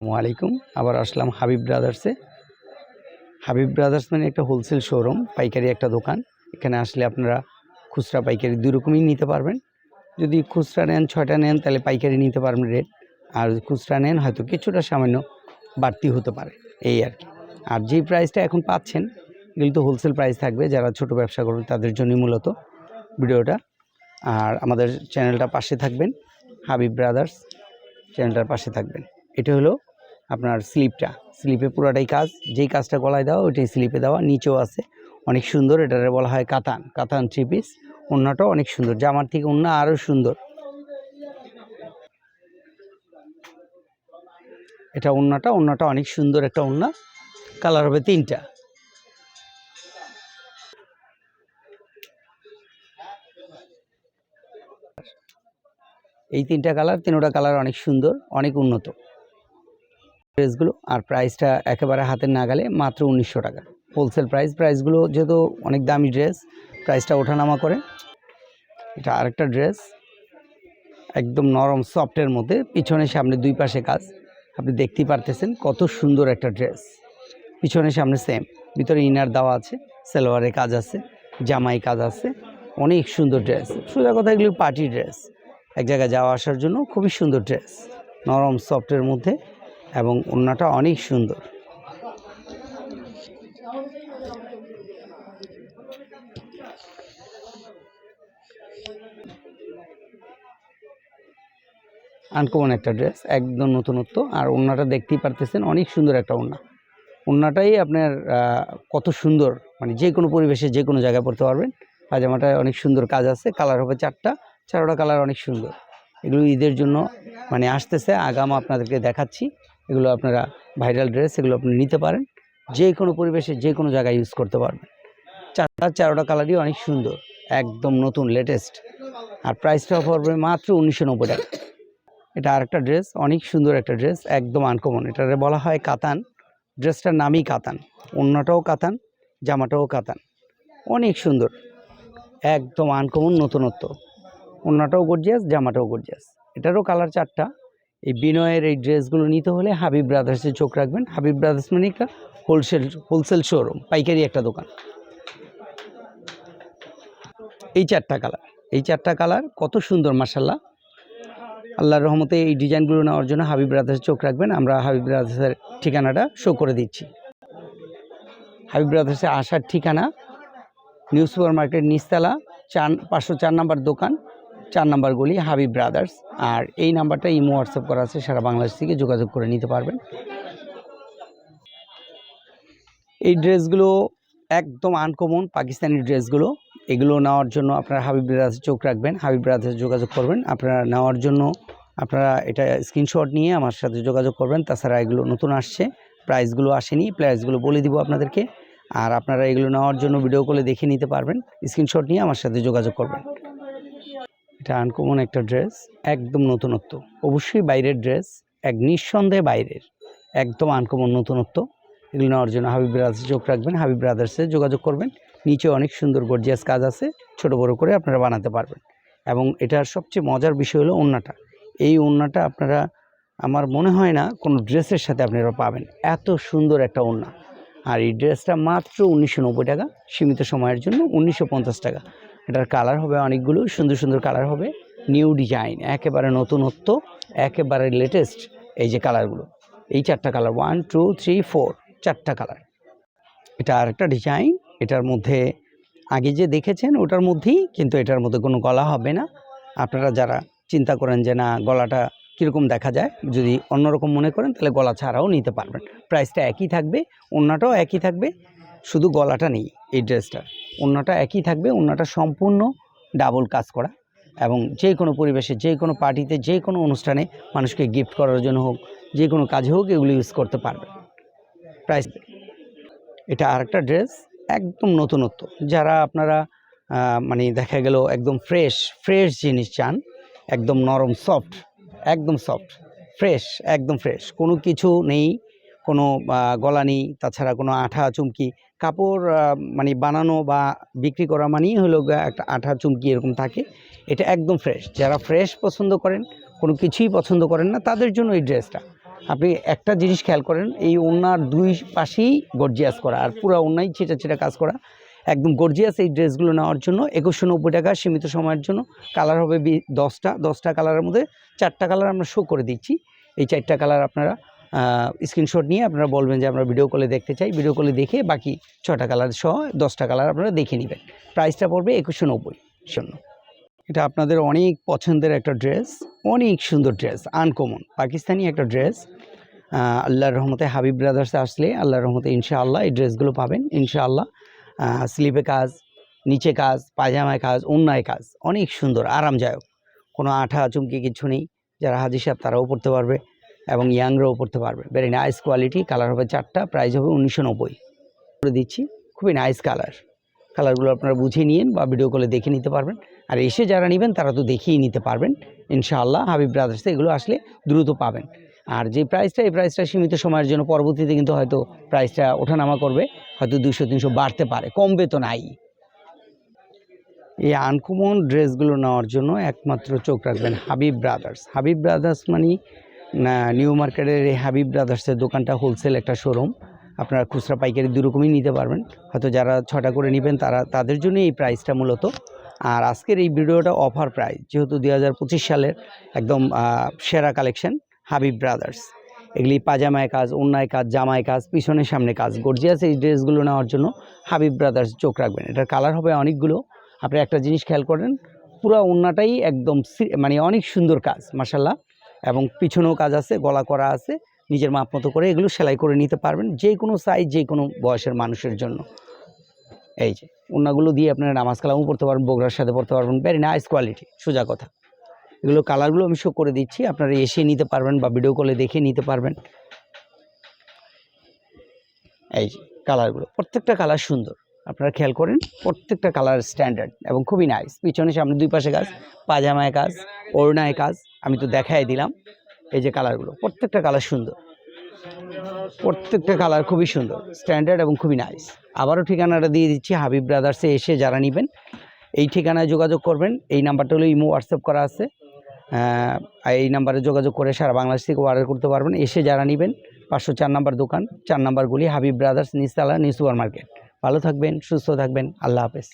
আলাইকুম। আবার আসলাম হাবিব ব্রাদার্সে হাবিব ব্রাদার্স মানে একটা হোলসেল শোরুম পাইকারি একটা দোকান। এখানে আসলে আপনারা খুচরা, পাইকারি দুই রকমই নিতে পারবেন। যদি খুচরা নেন, ছয়টা নেন, তাহলে পাইকারি নিতে পারবেন রেট আর খুচরা নেন, হয়তো কিছুটা সামান্য বাড়তি হতে পারে, এই আর কি। আর যেই প্রাইসটা এখন পাচ্ছেন, এগুলো তো হোলসেল প্রাইস থাকবে। যারা ছোট ব্যবসা করবেন তাদের জন্যই মূলত ভিডিওটা। আর আমাদের চ্যানেলটা পাশে থাকবেন, হাবিব ব্রাদার্স। চ্যানেলটার পাশে থাকবেন। এটা হলো আপনার স্লিপটা। স্লিপে পুরাটাই কাজ। যেই কাজটা গলায় দেওয়া, ওইটাই স্লিপে দেওয়া। নিচেও আছে। অনেক সুন্দর, এটারে বলা হয় কাতান। কাতান থ্রি পিস ওড়নাটাও অনেক সুন্দর। জামার থেকে ওড়না আরও সুন্দর। এটা ওড়নাটা ওড়নাটা অনেক সুন্দর একটা ওড়না কালার হবে তিনটা। এই তিনটা কালার, তিনোটা কালার অনেক সুন্দর, অনেক উন্নত। ড্রেসগুলো আর প্রাইসটা একেবারে হাতের নাগালে মাত্র উনিশশো টাকা। হোলসেল প্রাইস প্রাইসগুলো যেহেতু অনেক দামি ড্রেস প্রাইসটা ওঠানামা করে। এটা আরেকটা ড্রেস একদম নরম সফটের মধ্যে, পিছনে সামনে দুই পাশে কাজ। আপনি দেখতেই পারতেছেন কত সুন্দর একটা ড্রেস পিছনে সামনে সেম ভিতরে ইনার দেওয়া আছে সালোয়ারে কাজ আছে, জামাই কাজ আছে, অনেক সুন্দর ড্রেস সোজা কথা এগুলো পার্টি ড্রেস এক জায়গায় যাওয়া আসার জন্য খুবই সুন্দর ড্রেস নরম সফটের মধ্যে এবং ওড়নাটা অনেক সুন্দর। আনকমন একটা ড্রেস একদম নতুনত্ব, আর ওড়নাটা দেখতেই পারতেছেন অনেক সুন্দর একটা ওড়না। ওড়নাটাই আপনার কত সুন্দর মানে যে কোনো পরিবেশে যে কোনো জায়গায় পড়তে পারবেন। পাজামাটায় অনেক সুন্দর কাজ আছে, কালার হবে চারটা, চারোটা কালার অনেক সুন্দর। এগুলো ঈদের জন্য মানে আসতেছে, আগাম আপনাদেরকে দেখাচ্ছি। এগুলো আপনারা ভাইরাল ড্রেস এগুলো আপনি নিতে পারেন। যে কোনো পরিবেশে যে কোনো জায়গায় ইউজ করতে পারবেন। চারটা চারোটা কালারই অনেক সুন্দর, একদম নতুন লেটেস্ট আর প্রাইসটাও পড়বে মাত্র উনিশশো নব্বই টাকা। এটা আরেকটা ড্রেস অনেক সুন্দর একটা ড্রেস একদম আনকমন এটারে বলা হয় কাতান। ড্রেসটার নামই কাতান। অন্যটাও কাতান, জামাটাও কাতান। অনেক সুন্দর। একদম আনকমন নতুনত্ব। অন্যটাও গর্জিয়াস জামাটাও গর্জিয়াস এটারও কালার চারটা। এই বিনয়ের এই ড্রেসগুলো নিতে হলে হাবিব ব্রাদার্সে চোখ রাখবেন। হাবিব ব্রাদার্স মানে একটা হোলসেল হোলসেল শোরুম পাইকারি একটা দোকান। এই চারটা কালার, এই চারটা কালার কত সুন্দর মাসাল্লাহ আল্লাহর রহমতে এই ডিজাইনগুলো নেওয়ার জন্য হাবিব ব্রাদার্সে চোখ রাখবেন। আমরা হাবিব ব্রাদার্সের ঠিকানাটা শো করে দিচ্ছি। হাবিব ব্রাদার্সে আসার ঠিকানা, নিউ সুপার মার্কেট নিচতলা, চার, পাঁচশো চার নাম্বার দোকান। চার নাম্বার গলি, হাবিব ব্রাদার্স। আর এই নাম্বারটা ইমো হোয়াটসঅ্যাপ করা আছে, সারা বাংলাদেশ থেকে যোগাযোগ করে নিতে পারবেন। এই ড্রেসগুলো একদম আনকমন পাকিস্তানি ড্রেসগুলো। এগুলো নেওয়ার জন্য আপনারা হাবিব ব্রাদার্সে চোখ রাখবেন, হাবিব ব্রাদার্সে যোগাযোগ করবেন। আপনারা নেওয়ার জন্য আপনারা এটা স্ক্রিনশট নিয়ে আমার সাথে যোগাযোগ করবেন। তাছাড়া এগুলো নতুন আসছে প্রাইসগুলো আসেনি প্রাইসগুলো বলে দিব আপনাদেরকে। আর আপনারা এগুলো নেওয়ার জন্য ভিডিও কলে দেখে নিতে পারবেন স্ক্রিনশট নিয়ে আমার সাথে যোগাযোগ করবেন। এটা আনকমন একটা ড্রেস একদম নতুনত্ব। অবশ্যই বাইরের ড্রেস এক নিঃসন্দেহে বাইরের, একদম আনকমন নতুনত্ব। এগুলো নেওয়ার জন্য হাবিব ব্রাদার্সে চোখ রাখবেন, হাবিব ব্রাদার্সে যোগাযোগ করবেন। নিচে অনেক সুন্দর গর্জিয়াস কাজ আছে, ছোট বড় করে আপনারা বানাতে পারবেন। এবং এটার সবচেয়ে মজার বিষয় হলো ওড়নাটা এই ওড়নাটা আপনারা, আমার মনে হয় না কোনো ড্রেসের সাথে আপনারা পাবেন। এত সুন্দর একটা ওড়না আর এই ড্রেসটা মাত্র উনিশশো নব্বই টাকা, সীমিত সময়ের জন্য উনিশশো পঞ্চাশ টাকা। এটার কালার হবে অনেকগুলো, সুন্দর সুন্দর কালার হবে, নিউ ডিজাইন, একেবারে নতুনত্ব, একেবারে লেটেস্ট এই যে কালারগুলো। এই চারটা colour one two three four চারটা কালার। এটা আরেকটা ডিজাইন, এটার মধ্যে, আগে যে দেখেছেন ওটার মধ্যেই, কিন্তু এটার মধ্যে কোনো গলা হবে না। আপনারা যারা চিন্তা করেন যে না, গলাটা কীরকম দেখা যায়? যদি অন্যরকম মনে করেন, তাহলে গলা ছাড়াও নিতে পারবেন। প্রাইসটা একই থাকবে, ওড়নাটাও একই থাকবে, শুধু গলাটা নেই এই ড্রেসটার। ওড়নাটা একই থাকবে, ওড়নাটা সম্পূর্ণ ডাবল কাজ করা এবং যে কোনো পরিবেশে, যে কোনো পার্টিতে, যে কোনো অনুষ্ঠানে মানুষকে গিফট করার জন্য হোক, যে কোনো কাজে হোক এগুলো ইউজ করতে পারবেন। প্রাইস এটা আরেকটা ড্রেস, একদম নতুনত্ব। যারা আপনারা মানে দেখা গেল একদম ফ্রেশ ফ্রেশ জিনিস চান, একদম নরম, সফট একদম সফট ফ্রেশ একদম ফ্রেশ কোনো কিছু নেই, কোনো গলা নেই, তাছাড়া কোনো আঠা চুমকি। কাপড় মানে বানানো বা বিক্রি করা মানেই হলো একটা আঠা চুমকি এরকম থাকে। এটা একদম ফ্রেশ যারা ফ্রেশ পছন্দ করেন, কোনো কিছুই পছন্দ করেন না, তাদের জন্য এই ড্রেসটা আপনি একটা জিনিস খেয়াল করেন, এই ওনার দুই পাশেই গর্জিয়াস করা, আর পুরো ওনাই ছেটা ছেটা কাজ করা। একদম গর্জিয়াস এই ড্রেসগুলো নেওয়ার জন্য। একুশশো নব্বই টাকা সীমিত সময়ের জন্য। কালার হবে বি- দশটা। দশটা কালারের মধ্যে চারটা কালার আমরা শো করে দিচ্ছি। এই চারটা কালার আপনারা স্ক্রিনশট নিয়ে আপনারা বলবেন যে আমরা ভিডিও কলে দেখতে চাই। ভিডিও কলে দেখে বাকি ছটা কালার সহ দশটা কালার আপনারা দেখে নেবেন। প্রাইসটা পড়বে একুশশো নব্বই শূন্য এটা আপনাদের অনেক পছন্দের একটা ড্রেস অনেক সুন্দর ড্রেস আনকমন পাকিস্তানি একটা ড্রেস আল্লাহর রহমতে হাবিব ব্রাদার্সে আসলে আল্লাহর রহমতে ইনশাআল্লাহ এই ড্রেসগুলো পাবেন। ইনশাআল্লাহ। স্লিপে কাজ, নিচে কাজ, পায়জামায় কাজ অন্যায় কাজ, অনেক সুন্দর, আরামদায়ক। কোনো আঠা চুমকি কিছু নেই, যারা হাজি সাহেব তারাও পড়তে পারবে এবং ইয়াংরাও পড়তে পারবে। ভেরি নাইস কোয়ালিটি কালার হবে চারটা প্রাইস হবে উনিশশো নব্বই। করে দিচ্ছি, খুবই নাইস কালার কালারগুলো আপনারা বুঝে নিন বা ভিডিও কলে দেখে নিতে পারবেন। আর এসে যারা নেবেন, তারা তো দেখেই নিতে পারবেন। ইনশাআল্লাহ হাবিব ব্রাদার্সে এগুলো আসলে দ্রুত পাবেন। আর যে প্রাইসটা এই প্রাইসটা সীমিত সময়ের জন্য পরবর্তীতে কিন্তু হয়তো প্রাইসটা ওঠানামা করবে, হয়তো দুশো তিনশো বাড়তে পারে, কমবে তো নাই। এই আনকমন ড্রেসগুলো নেওয়ার জন্য একমাত্র চোখ রাখবেন হাবিব ব্রাদার্স। হাবিব ব্রাদার্স মানে নিউ মার্কেটের এই হাবিব ব্রাদার্সের দোকানটা হোলসেল একটা শোরুম আপনারা খুচরা পাইকারি দুরকমই নিতে পারবেন। হয়তো যারা ছটা করে নেবেন তারা, তাদের জন্য এই প্রাইসটা মূলত। আর আজকের এই ভিডিওটা অফার প্রাইস যেহেতু দু হাজার পঁচিশ সালের একদম সেরা কালেকশন হাবিব ব্রাদার্স। এগুলি পাজামায় কাজ অন্যায় কাজ, জামায় কাজ পিছনে সামনে কাজ। গর্জিয়াস এই ড্রেসগুলো নেওয়ার জন্য হাবিব ব্রাদার্স চোখ রাখবেন। এটার কালার হবে অনেকগুলো। আপনি একটা জিনিস খেয়াল করেন, পুরো ওন্নাটাই একদম মানে অনেক সুন্দর কাজ মাসাল্লাহ এবং পিছনেও কাজ আছে, গলা করা আছে, নিজের মাপ মতো করে এগুলো সেলাই করে নিতে পারবেন যে কোনো সাইজ যে কোনো বয়সের মানুষের জন্য। এই যে, ওন্নাগুলো দিয়ে আপনারা নামাজ কালামও পড়তে পারবেন, বগুড়ার সাথে পড়তে পারবেন। ভেরি নাইস কোয়ালিটি সোজা কথা। এগুলো কালারগুলো আমি শো করে দিচ্ছি। আপনারা এসে নিতে পারবেন বা ভিডিও কলে দেখে নিতে পারবেন। এই কালারগুলো প্রত্যেকটা কালার সুন্দর। আপনারা খেয়াল করেন, প্রত্যেকটা কালার স্ট্যান্ডার্ড এবং খুবই নাইস পিছনে সামনে দুই পাশে কাজ পাজামায় কাজ, ওড়নায় কাজ, আমি তো দেখাই দিলাম। এই যে কালারগুলো প্রত্যেকটা কালার সুন্দর। প্রত্যেকটা কালার খুবই সুন্দর স্ট্যান্ডার্ড এবং খুবই নাইস আবারও ঠিকানাটা দিয়ে দিচ্ছি, হাবিব ব্রাদার্সে এসে যারা নেবেন, এই ঠিকানায় যোগাযোগ করবেন। এই নাম্বারটা হলো ইমো হোয়াটসঅ্যাপ করা আছে। এই নাম্বারে যোগাযোগ করে সারা বাংলাদেশ থেকে অর্ডার করতে পারবেন। এসে যারা নেবেন, পাঁচশো চার নাম্বার দোকান, চার নাম্বারগুলি হাবিব ব্রাদার্স নিস্তালা নিউ সুপার মার্কেট ভালো থাকবেন, সুস্থ থাকবেন, আল্লাহ হাফেজ।